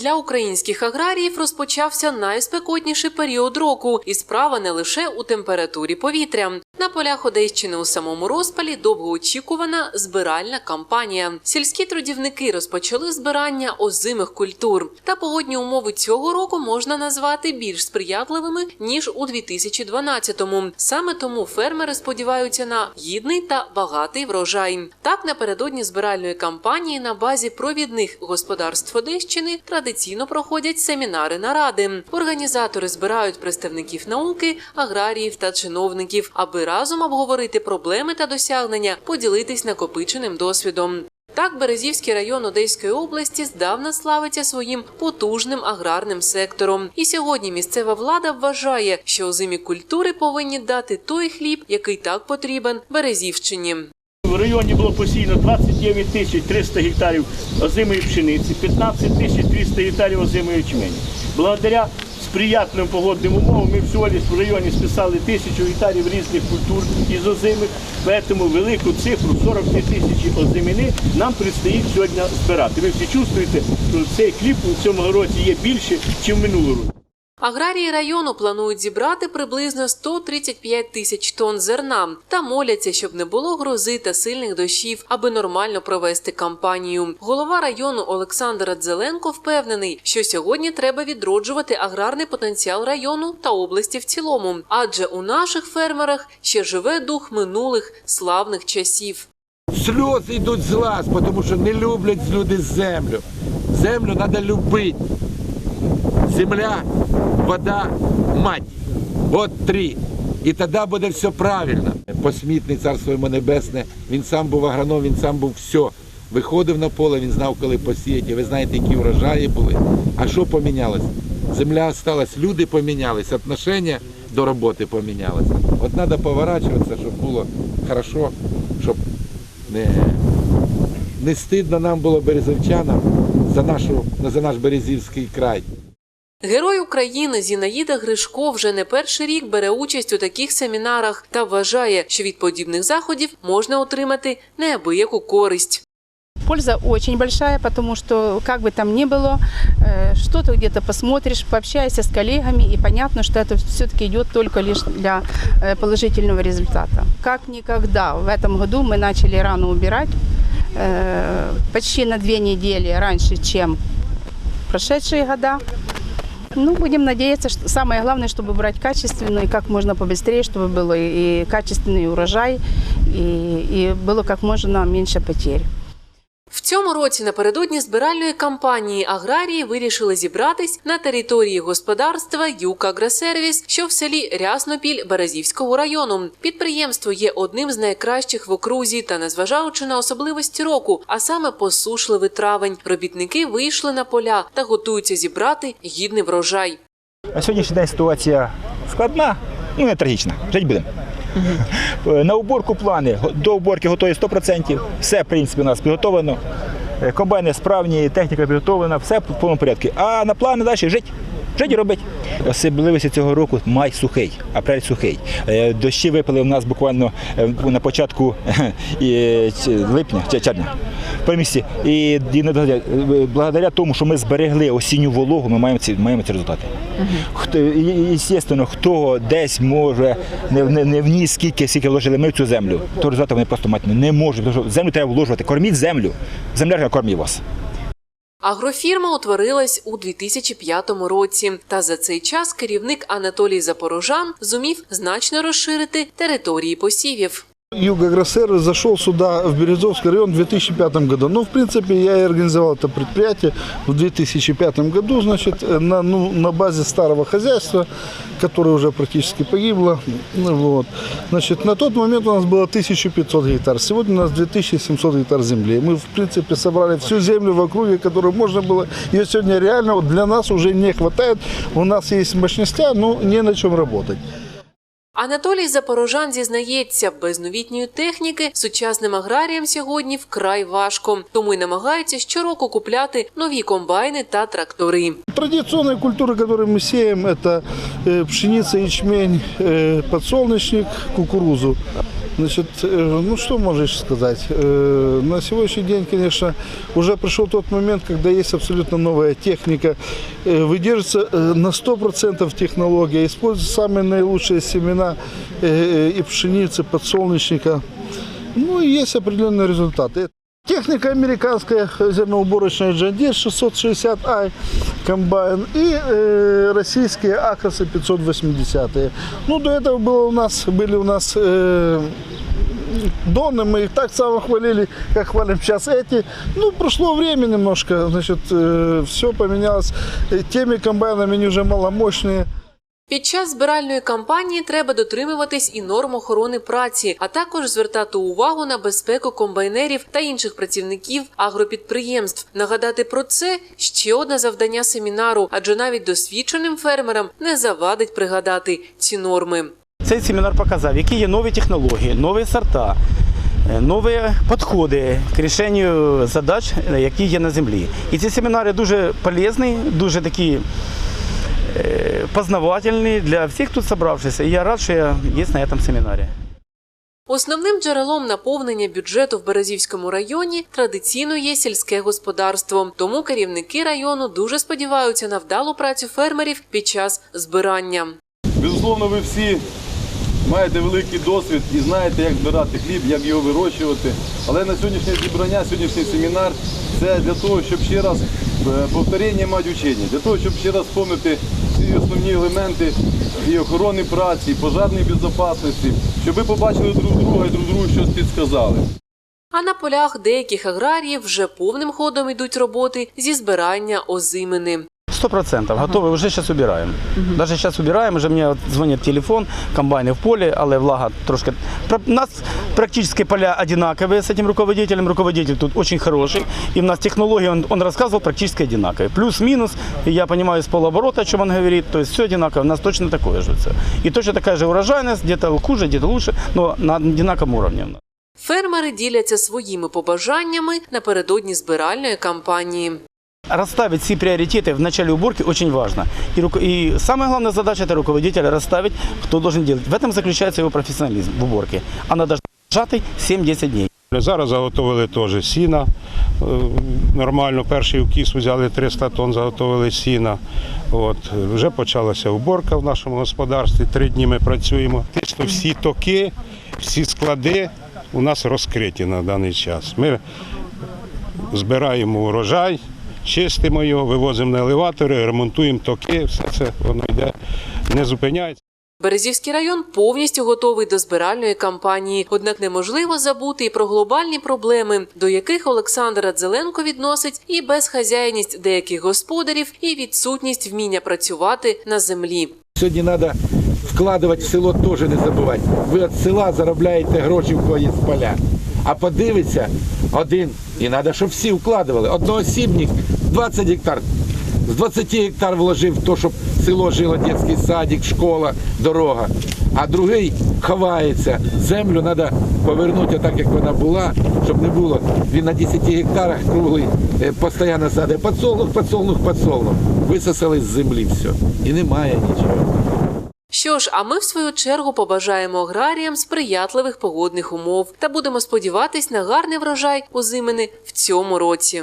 Для українських аграріїв розпочався найспекотніший період року, і справа не лише у температурі повітря. На полях Одещини у самому розпалі довгоочікувана збиральна кампанія. Сільські трудівники розпочали збирання озимих культур. Та погодні умови цього року можна назвати більш сприятливими ніж у 2012-му. Саме тому фермери сподіваються на гідний та багатий врожай. Так напередодні збиральної кампанії на базі провідних господарств Одещини традиційно проходять семінари наради. Організатори збирають представників науки, аграріїв та чиновників, аби разом обговорити проблеми та досягнення, поділитись накопиченим досвідом. Так, Березівський район Одеської області здавна славиться своїм потужним аграрним сектором. І сьогодні місцева влада вважає, що озимі культури повинні дати той хліб, який так потрібен Березівщині. В районі було посіяно 29 тисяч 300 гектарів озимої пшениці, 15 тисяч 300 гектарів озимої ячмені. Благодаря сприятливим погодним умовам ми всього лиш в районі списали тисячу гектарів різних культур із озимих, тому велику цифру 42 тисячі озимини нам предстоїть сьогодні збирати. Ви всі чувствуєте, що цей хліб у цьому році є більше, ніж в минулому році. Аграрії району планують зібрати приблизно 135 тисяч тонн зерна та моляться, щоб не було грози та сильних дощів, аби нормально провести кампанію. Голова району Олександр Радзеленко впевнений, що сьогодні треба відроджувати аграрний потенціал району та області в цілому, адже у наших фермерах ще живе дух минулих славних часів. Сльози йдуть з глаз, тому що не люблять люди землю. Землю треба любити. Земля, вода, мать. От три. І тоді буде все правильно. Посмітний царство йому небесне, він сам був агроном, він сам був все. Виходив на поле, він знав, коли посіяти. Ви знаєте, які врожаї були. А що помінялось? Земля осталась, люди помінялись, отношення до роботи помінялися. От треба поворачуватися, щоб було хорошо, щоб не, не стидно нам було березовчанам за, нашу, за наш Березівський край. Герой України Зінаїда Гришко вже не перший рік бере участь у таких семінарах та вважає, що від подібних заходів можна отримати неабияку користь. Польза очень большая, потому что как бы там ни было, э, что-то где-то посмотришь, пообщаешься с коллегами, и понятно, что это все-таки идет только лишь для э, положительного результата. Как никогда в этом году мы начали рано убирать, э, почти на две недели раньше, чем прошедшие года. Ну, будем надеяться, что самое главное, чтобы брать качественно и как можно побыстрее, чтобы было и качественный урожай, и, и было как можно меньше потерь. В цьому році напередодні збиральної кампанії аграрії вирішили зібратись на території господарства «Юкагросервіс», що в селі Ряснопіль Березівського району. Підприємство є одним з найкращих в окрузі та незважаючи на особливості року, а саме посушливий травень, робітники вийшли на поля та готуються зібрати гідний врожай. На сьогоднішній день ситуація складна, ну не трагічна. Жить будемо. Е, На уборку плани. До уборки готові 100%. Все, в принципі, у нас підготовлено. Е, Комбайни справні, техніка підготовлена, все в повному порядку. А на плани далі жити. Жить і робити. Особливості цього року май сухий, апрель сухий. Е, Дощі випали у нас буквально на початку липня червня. По місці. І, і благодаря, тому, що ми зберегли осінню вологу, ми маємо ці, маємо ці результати. Хто, і, звісно, хто десь може не, не, не вніс скільки, скільки вложили ми в цю землю, то результати вони просто мати не можуть. Тому що землю треба вложувати. Корміть землю. Земля кормить вас. Агрофірма утворилась у 2005 році, та за цей час керівник Анатолій Запорожан зумів значно розширити території посівів. Югагросервис зашел сюда, в Березовский район, в 2005 году. Ну, в принципе, я и организовал это предприятие в 2005 году, значит, э, на, ну, на базе старого хозяйства, которое уже практически погибло. Ну, Вот. Значит, на тот момент у нас было 1500 гектар, сегодня у нас 2700 гектар земли. Мы, в принципе, собрали всю землю в округе, которую можно было. Ее сегодня реально вот для нас уже не хватает. У нас есть мощностя, но не на чем работать. Анатолій Запорожан зізнається, без новітньої техніки сучасним аграріям сьогодні вкрай важко, тому й намагаються щороку купляти нові комбайни та трактори. Традиционные культуры, которые мы сеем, это э, пшеница, ячмень, э, подсолнечник, кукурузу. Значит, э, ну что можешь сказать? Э, На сегодняшний день, конечно, уже пришел тот момент, когда есть абсолютно новая техника, э, выдерживается э, на 100% технология, используются самые наилучшие семена э, и пшеницы, подсолнечника. Ну и есть определенные результаты. Техника американская зерноуборочная John Deere 660i комбайн и э, российские Акросы 580. Ну, до этого было у нас, были у нас э, Доны, мы их так само хвалили, как хвалим сейчас эти. Ну, прошло время немножко, значит, все поменялось. Э, Теми комбайнами они уже маломощные. Під час збиральної кампанії треба дотримуватись і норм охорони праці, а також звертати увагу на безпеку комбайнерів та інших працівників агропідприємств. Нагадати про це ще одне завдання семінару, адже навіть досвідченим фермерам не завадить пригадати ці норми. Цей семінар показав, які є нові технології, нові сорта, е, нові підходи к рішенню задач, е, які є на землі. І ці семінари дуже полезні, дуже такі е, познавательні для всіх тут собравшихся. І я рад, що я есть на этом семінарі. Основним джерелом наповнення бюджету в Березівському районі традиційно є сільське господарство. Тому керівники району дуже сподіваються на вдалу працю фермерів під час збирання. Безусловно, ви всі маєте великий досвід і знаєте, як збирати хліб, як його вирощувати. Але на сьогоднішнє зібрання, сьогоднішній семінар це для того, щоб ще раз е, повторення мати учення, для того, щоб ще раз вспомнити всі основні елементи і охорони праці, і пожарної безпечності, щоб ви побачили друг друга і друг другу щось підсказали. А на полях деяких аграріїв вже повним ходом йдуть роботи зі збирання озимини. Сто процентов готові, вже зараз убираємо. Навіть зараз убираємо, вже мені дзвонить телефон, комбайни в полі, але влага трошки. Про- У нас практично поля одинакові з цим руководителем. Руководитель тут дуже хороший. І в нас технології, він, він розказував, практично одинакові. Плюс-мінус, я розумію з полуоборота, о чем он говорит, то есть все одинаково, у нас точно такое же все. І точно така же урожайність, где-то хуже, где-то лучше, но на одинаковом уровне. Фермери діляться своїми побажаннями напередодні збиральної кампанії Расставить все приоритеты в начале уборки очень важно. И, руко- и самая главная задача это руководителя расставить, кто должен делать. В этом заключается его профессионализм в уборке. Она должна быть сжатой 7-10 дней. Зараз заготовили теж сіна. е, Нормально, перший вкіс взяли 300 тонн, заготовили сіна. От. Вже почалася уборка в нашому господарстві. Три дні ми працюємо. Фактично всі токи, всі склади у нас розкриті на даний час. Ми збираємо урожай, чистимо його, вивозимо на елеватори, ремонтуємо токи, все це воно йде, не зупиняється. Березівський район повністю готовий до збиральної кампанії. Однак неможливо забути і про глобальні проблеми, до яких Олександр Радзеленко відносить і безхазяйність деяких господарів, і відсутність вміння працювати на землі. Сьогодні треба вкладувати в село теж не забувати. Ви від села заробляєте гроші в когось з поля. А подивиться один, і треба, щоб всі вкладували. Одноосібник 20 гектар. З 20 гектар вложив в те, щоб село жило, дитячий садик, школа, дорога. А другий ховається. Землю треба повернути так, як вона була, щоб не було. Він на 10 гектарах круглий, е, постійно садить. Подсолнух, подсолнух, подсолнух. Висосали з землі все. І немає нічого. Що ж, а ми в свою чергу побажаємо аграріям сприятливих погодних умов та будемо сподіватись на гарний врожай озимини в цьому році.